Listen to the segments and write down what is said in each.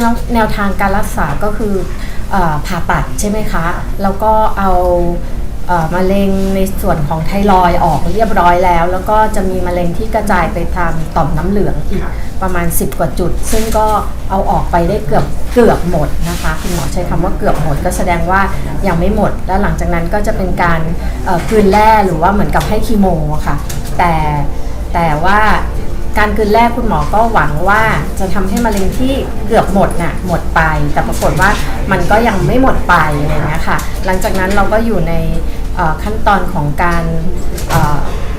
ๆแล้วแนวทางการรักษาก็คือเออผ่าตัดใช่ไหมคะ แล้วก็เอาเอ่อมะเร็งในส่วนของไทรอยด์ออกเรียบร้อยแล้ว แล้วก็จะมีมะเร็งที่กระจายไปทางต่อมน้ำเหลืองอีกประมาณ 10 กว่าจุด ซึ่งก็เอาออกไปได้เกือบเกือบหมดนะคะคุณหมอใช้คำว่าเกือบหมดก็แสดงว่ายังไม่หมด แล้วหลังจากนั้นก็จะเป็นการเอ่อกลืนแร่หรือว่าเหมือนกับให้คีโมอะค่ะ แต่แต่ว่า การกลืนแร่คุณหมอก็หวังว่าจะทำให้มะเร็งที่เกือบหมดน่ะหมดไป แต่ปรากฏว่ามันก็ยังไม่หมดไปอะไรเงี้ยค่ะ หลังจากนั้นเราก็อยู่ในขั้นตอนของการ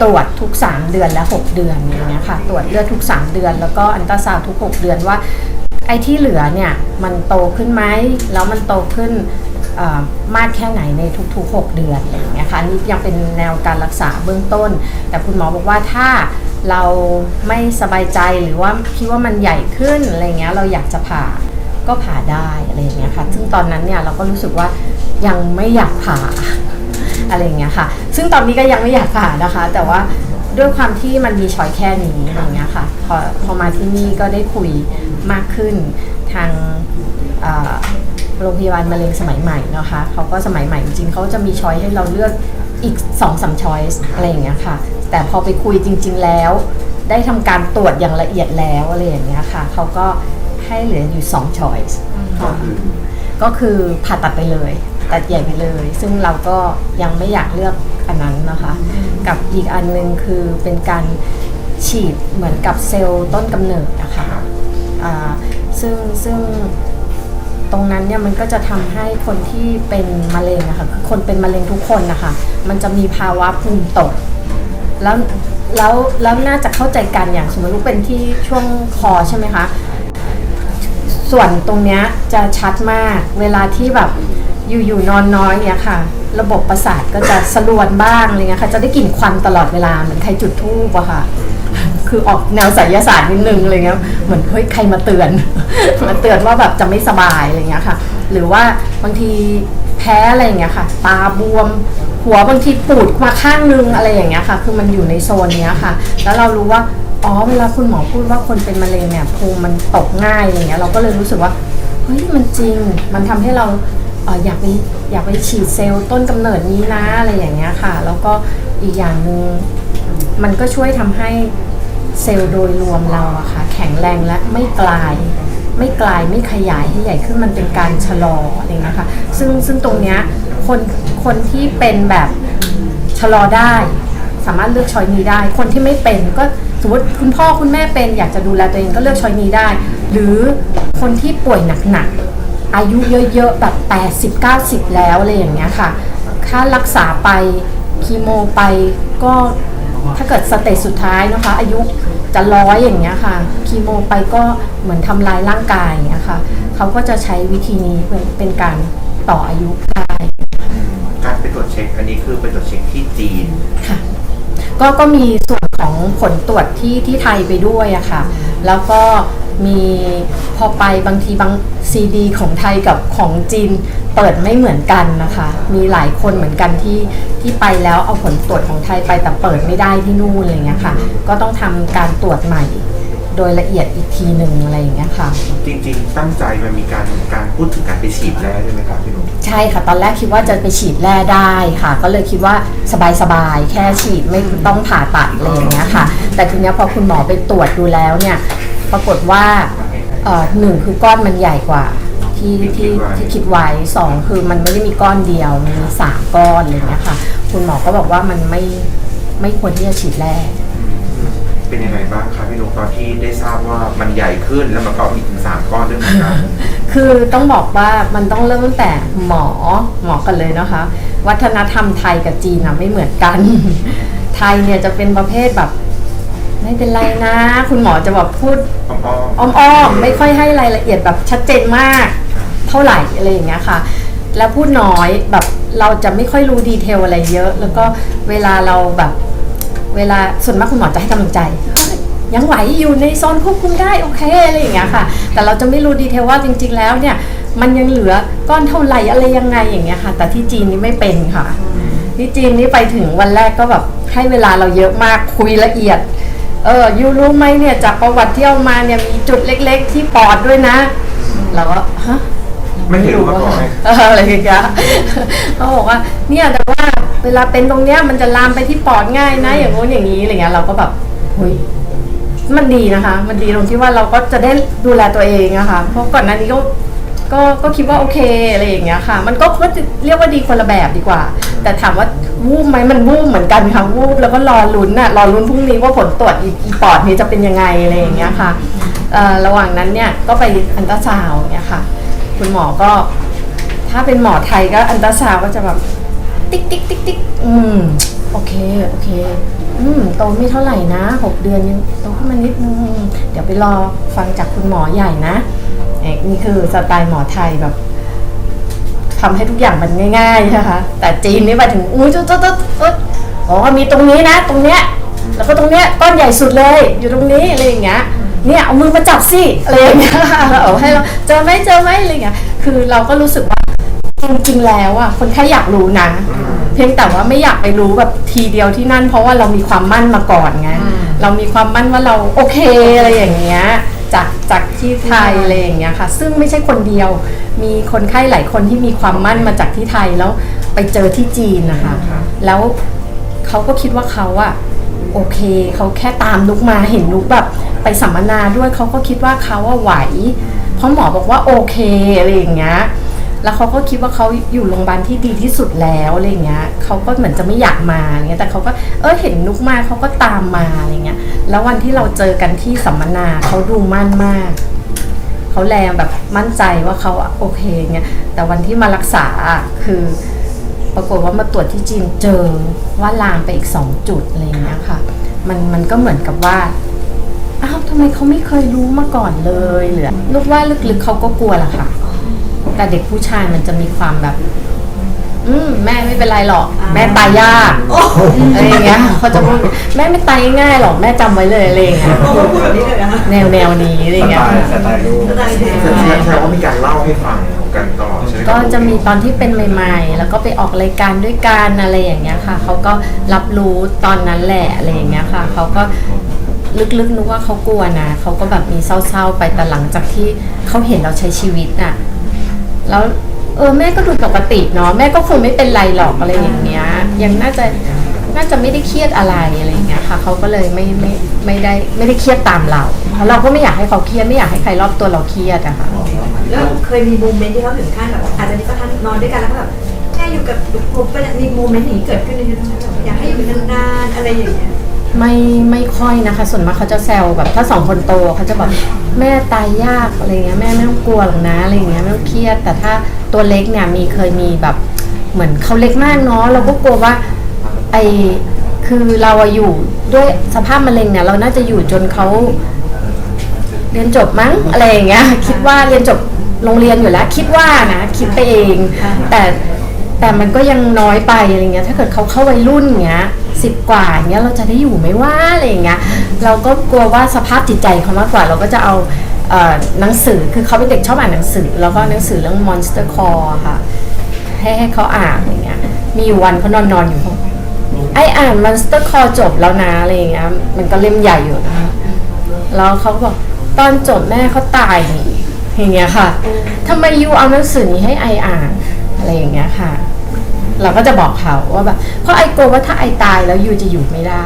ตรวจทุก 3 เดือนและ 6 เดือนอย่างเงี้ยค่ะ ตรวจเลือดทุก 3 เดือน แล้วก็อันตราซาวด์ทุก 6 เดือนว่าไอ้ที่เหลือเนี่ยมันโตขึ้นไหมแล้วมันโตขึ้น มากแค่ไหนในทุกๆ 6 เดือนอะไรอย่างเงี้ยค่ะอันนี่ยังเป็นแนวการรักษาเบื้องต้น แต่คุณหมอบอกว่าถ้าเราไม่สบายใจหรือว่าคิดว่ามันใหญ่ขึ้นอะไรเงี้ยเราอยากจะผ่าก็ผ่าได้อะไรอย่างเงี้ยค่ะ ซึ่งตอนนั้นเนี่ยเราก็รู้สึกว่ายังไม่อยากผ่าอะไรอย่างเงี้ยค่ะ ซึ่งตอนนี้ก็ยังไม่อยากผ่านะคะ แต่ว่าด้วยความที่มันมีช้อยแค่นี้อย่างเงี้ยค่ะ พอพอมาที่นี่ก็ได้คุยมากขึ้นทางอ โรงพยาบาลมะเร็งสมัยใหม่นะคะเขาก็สมัยใหม่จริงๆเขาจะมีช้อยให้เราเลือกอีก2องสามช้อยส์อะไรอย่างเงี้ยค่ะ แต่พอไปคุยจริง ๆแล้ว ได้ทำการตรวจอย่างละเอียดแล้วอะไรอย่างเงี้ยค่ะเขาก็ให้เหลืออยู่2ช้อยส์ก็คือผ่าตัดไปเลยตัดใหญ่ไปเลย ซึ่งเราก็ยังไม่อยากเลือกอันนั้นนะคะ กับอีกอันหนึงคือเป็นการฉีดเหมือนกับเซลล์ต้นกำเนิดนะคะอ่าซึ่งซึ่ง ตรงนั้นเนี่ยมันก็จะทำให้คนที่เป็นมะเร็งนะคะคือคนเป็นมะเร็งทุกคนนะคะมันจะมีภาวะภูมิตก แล้วแล้วแล้วน่าจะเข้าใจกันอย่างสมมติเป็นที่ช่วงคอใช่ไหมคะส่วนตรงเนี้ยจะชัดมากเวลาที่แบบอยู่ๆนอนน้อยเนี่ยค่ะ ระบบประสาทก็จะสลวนบ้างอะไรเงี้ยค่ะจะได้กลิ่นควันตลอดเวลาเหมือนใครจุดธูปอะค่ะ คือออกแนวไสยศาสตร์นิดนึงอะไรเงี้ยเหมือนเฮ้ยใครมาเตือน มาเตือนว่าแบบจะไม่สบายอะไรเงี้ยค่ะ หรือว่าบางทีแพ้อะไรอย่างเงี้ยค่ะ ตาบวมหัวบางทีปูดมาข้างนึงอะไรอย่างเงี้ยค่ะ คือมันอยู่ในโซนเนี้ยค่ะ แล้วเรารู้ว่าอ๋อเวลาคุณหมอพูดว่าคนเป็นมะเร็งเนี่ยภูมิมันตกง่ายอะไรเงี้ยเราก็เลยรู้สึกว่าเฮ้ยมันจริง มันทำให้เราอยากไปอยากไปฉีดเซลล์ต้นกำเนิดนี้นะอะไรอย่างเงี้ยค่ะ แล้วก็อีกอย่างหนึ่งมันก็ช่วยทำให้ เซลล์โดยรวมเราอะค่ะแข็งแรงและไม่กลาย ไม่กลายไม่ขยายให้ใหญ่ขึ้นมันเป็นการชะลออะไรเงี้ยค่ะซึ่งซึ่งตรงเนี้ยคนคนที่เป็นแบบชะลอได้ สามารถเลือกช้อยนี้ได้ คนที่ไม่เป็นก็สมมติคุณพ่อคุณแม่เป็นอยากจะดูแลตัวเองก็เลือกช้อยนี้ได้ หรือคนที่ป่วยหนักๆอายุเยอะๆแบบ 80 90 แล้วอะไรอย่างเงี้ยค่ะ ค่ารักษาไปคีโมไปก็ ถ้าเกิดสเตจสุดท้ายนะคะ อายุจะร้อยอย่างเงี้ยค่ะคีโมไปก็เหมือนทำลายร่างกายอย่างเงี้ยค่ะเขาก็จะใช้วิธีนี้เป็นการต่ออายุได้การไปตรวจเช็คอันนี้คือไปตรวจเช็คที่จีนค่ะก็ก็มีส่วนของผลตรวจที่ที่ไทยไปด้วยอะค่ะ แล้วก็ มีพอไปบางทีบางซีดี ของไทยกับของจีนเปิดไม่เหมือนกันนะคะ มีหลายคนเหมือนกันที่ที่ไปแล้วเอาผลตรวจของไทยไปแต่เปิดไม่ได้ที่นู่นอะไรเงี้ยค่ะ ก็ต้องทำการตรวจใหม่โดยละเอียดอีกทีหนึ่งอะไรอย่างเงี้ยค่ะ จริงๆ ตั้งใจมันมีการการพูดถึงการไปฉีดแล้วใช่ไหมครับพี่หนุ่มใช่ค่ะ ตอนแรกคิดว่าจะไปฉีดแร่ได้ค่ะ ก็เลยคิดว่าสบายๆ แค่ฉีดไม่ต้องผ่าตัดอะไรอย่างเงี้ยค่ะ แต่ทีเนี้ยพอคุณหมอไปตรวจดูแล้วเนี่ย ปรากฏว่าเอ่อหนึ่งคือก้อนมันใหญ่กว่า ที่ที่ที่คิดไว้สองคือมันไม่ได้มีก้อนเดียวมันมีสามก้อนอะไรอย่างเงี้ยค่ะ คุณหมอก็บอกว่ามันไม่ไม่ควรที่จะฉีดแร่เป็นยังไงบ้างครับพี่หนุ่มตอนที่ได้ทราบว่ามันใหญ่ขึ้นแล้วมันก็มีถึงสามก้อนด้วยเหมือนกันคือต้องบอกว่ามันต้องเริ่มตั้งแต่หมอหมอกันเลยนะคะ วัฒนธรรมไทยกับจีนอะไม่เหมือนกัน ไทยเนี่ยจะเป็นประเภทแบบ ไม่เป็นไรนะ คุณหมอจะแบบพูดอ้อมอ้อมๆ ไม่ค่อยให้รายละเอียดแบบชัดเจนมาก เท่าไหร่อะไรอย่างเงี้ยค่ะ แล้วพูดน้อยแบบเราจะไม่ค่อยรู้ดีเทลอะไรเยอะ แล้วก็เวลาเราแบบ เวลาส่วนมากคุณหมอจะให้กำลังใจ ยังไหวอยู่ในโซนควบคุมได้โอเคอะไรอย่างเงี้ยค่ะ แต่เราจะไม่รู้ดีเทลว่าจริง ๆ แล้วเนี่ย มันยังเหลือก้อนเท่าไหร่อะไรยังไงอย่างเงี้ยค่ะ แต่ที่จีนนี่ไม่เป็นค่ะ ที่จีนนี่ไปถึงวันแรกก็แบบให้เวลาเราเยอะมากคุยละเอียด เออยูรู้ไหมเนี่ยจากประวัติที่เอามาเนี่ยมีจุดเล็ก ๆ ที่ปอดด้วยนะ เราก็ฮะไม่เห็นมาก่อนเอออะไรอย่างเงี้ยเขาบอกว่าเนี่ยแต่ว่าเวลาเป็นตรงเนี้ยมันจะลามไปที่ปอดง่ายนะ อย่างงู้นอย่างนี้อะไรเงี้ยเราก็แบบหุยมันดีนะคะ มันดีตรงที่ว่าเราก็จะได้ดูแลตัวเองอะค่ะเพราะก่อนหน้านี้ก็ ก็ก็คิดว่าโอเคอะไรอย่างเงี้ยค่ะ มันก็ก็จะเรียกว่าดีคนละแบบดีกว่า แต่ถามว่าวูบไหมมันวูบเหมือนกันค่ะวูบแล้วก็รอลุ้นน่ะรอลุ้นพรุ่งนี้ว่าผลตรวจอีอีปอดนี้จะเป็นยังไงอะไรอย่างเงี้ยค่ะระหว่างนั้นเนี่ยก็ไปอันตราซาวด์อย่าเงี้ยค่ะ คุณหมอก็ ถ้าเป็นหมอไทยก็อันตราซาวก็จะแบบติ๊กติ๊กติ๊กติ๊กอืมโอเคโอเค อืมโตไม่เท่าไหร่นะหกเดือนยังโตขึ้นมานิดนึงเดี๋ยวไปรอฟังจากคุณหมอใหญ่นะ เอกนี่คือสไตล์หมอไทยแบบทำให้ทุกอย่างมันง่ายๆนะคะแต่จีนนี่มาถึงอุ้ยจุดจุดจุดจุดอ๋อมีตรงนี้นะ ตรงเนี้ยแล้วก็ตรงเนี้ยก้อนใหญ่สุดเลย อยู่ตรงนี้อะไรอย่างเงี้ยเนี่ยเอามือมาจับสิอะไรอย่างเงี้ยเอาให้เราเจอไหมเจอไหมอะไรอย่างเงี้ยคือเราก็รู้สึกว่าจริงๆแล้วอะคนแค่อยากรู้นะ เพียงแต่ว่าไม่อยากไปรู้แบบทีเดียวที่นั่น เพราะว่าเรามีความมั่นมาก่อนไงเรามีความมั่นว่าเราโอเคอะไรอย่างเงี้ย จากจากที่ไทยอะไรอย่างเงี้ยค่ะ ซึ่งไม่ใช่คนเดียว มีคนไข้หลายคนที่มีความมั่นมาจากที่ไทยแล้วไปเจอที่จีนนะคะ แล้วเขาก็คิดว่าเขาอะโอเคเขาแค่ตามนุกมาเห็นนุกแบบไปสัมมนาด้วยเขาก็คิดว่าเขาว่าไหว เพราะหมอบอกว่าโอเคอะไรอย่างเงี้ยแล้วเขาก็คิดว่าเขาอยู่โรงพยาบาลที่ดีที่สุดแล้วอะไรเงี้ยเขาก็เหมือนจะไม่อยากมาอะไรเงี้ยแต่เขาก็เออเห็นนุกมาเขาก็ตามมาอะไรเงี้ย แล้ววันที่เราเจอกันที่สัมมนาเขาดูมั่นมาก เขาแรงแบบมั่นใจว่าเขาอะโอเคเงี้ยแต่วันที่มารักษาคือปรากฏว่ามาตรวจที่จีนเจอว่าลามไปอีกสองจุดอะไรเงี้ยค่ะ มันมันก็เหมือนกับว่าอ้าวทำไมเขาไม่เคยรู้มาก่อนเลยหรือลูกว่าลึกๆเขาก็กลัวแหละค่ะ แต่เด็กผู้ชายมันจะมีความแบบ อืมแม่ไม่เป็นไรหรอก แม่ตายยากอะไรอย่างเงี้ยเขาจะพูดแม่ไม่ตายง่ายๆหรอกแม่จำไว้เลยอะไรอย่างเงี้ยเขาพูดแบบนี้เลยนะคะแนวแนวนี้อะไรอย่างเงี้ย สไตล์เด็กแสดงแสดงว่ามีการเล่าให้ฟังกันตลอดใช่ไหมก็จะมีตอนที่เป็นใหม่ ๆ แล้วก็ไปออกรายการด้วยกันอะไรอย่างเงี้ยค่ะ เขาก็รับรู้ตอนนั้นแหละอะไรอย่างเงี้ยค่ะ เขาก็ลึกๆนึกว่าเขากลัวนะ เขาก็แบบมีเศร้าๆไปแต่หลังจากที่เขาเห็นเราใช้ชีวิตน่ะ แล้ว เออแม่ก็ดูปกติเนาะแม่ก็คงไม่เป็นไรหรอกอะไรอย่างเงี้ย ยังน่าจะน่าจะไม่ได้เครียดอะไรอะไรอย่างเงี้ยค่ะเขาก็เลยไม่ไม่ไม่ได้ไม่ได้เครียดตามเราเพราะเราก็ไม่อยากให้เขาเครียดไม่อยากให้ใครรอบตัวเราเครียดอะค่ะ แล้วเคยมีโมเมนต์ที่เขาถึงขั้นแบบอาจจะมีสักครั้งนอนด้วยกันแล้วก็แบบแค่อยู่กับผมเป็นมีโมเมนต์อย่างนี้เกิดขึ้นในชีวิตแบบอยากให้อยู่นานๆอะไรอย่างเงี้ยไม่ไม่ค่อยนะคะ ส่วนมากเขาจะแซวแบบถ้าสองคนโตเขาจะแบบแม่ตายยากอะไรเงี้ยแม่ไม่ต้องกลัวหรอกนะอะไรเงี้ยไม่ต้องเครียดแต่ถ้า ตัวเล็กเนี่ยมีเคยมีแบบเหมือนเขาเล็กมากเนาะเราก็กลัวว่าไอคือเราอะอยู่ด้วยสภาพมะเร็งเนี่ยเราน่าจะอยู่จนเขาเรียนจบมั้งอะไรอย่างเงี้ยคิดว่าเรียนจบโรงเรียนอยู่แล้ว คิดว่านะคิดไปเอง แต่แต่มันก็ยังน้อยไปอะไรเงี้ยถ้าเกิดเขาเข้าวัยรุ่นเงี้ยสิบกว่าเงี้ยเราจะได้อยู่ไหมว่าอะไรอย่างเงี้ยเราก็กลัวว่าสภาพจิตใจเขามากกว่า เราก็จะเอา หนังสือคือเขาเป็นเด็กชอบอ่านหนังสือ แล้วก็หนังสือเรื่อง Monster Call ค่ะ ให้ให้เขาอ่านอย่างเงี้ยมีอยู่วันเขานอนนอนอยู่ไออ่าน Monster Call จบแล้วนะอะไรอย่างเงี้ยมันก็เล่มใหญ่อยู่นะคะแล้วเขาก็บอกตอนจบแม่เขาตายนี่อย่างเงี้ยค่ะทำไมยูเอาหนังสือนี้ให้ไออ่านอะไรอย่างเงี้ยค่ะ เราก็จะบอกเขาว่าแบบเพราะไอกลัวว่าถ้าไอตายแล้วยูจะอยู่ไม่ได้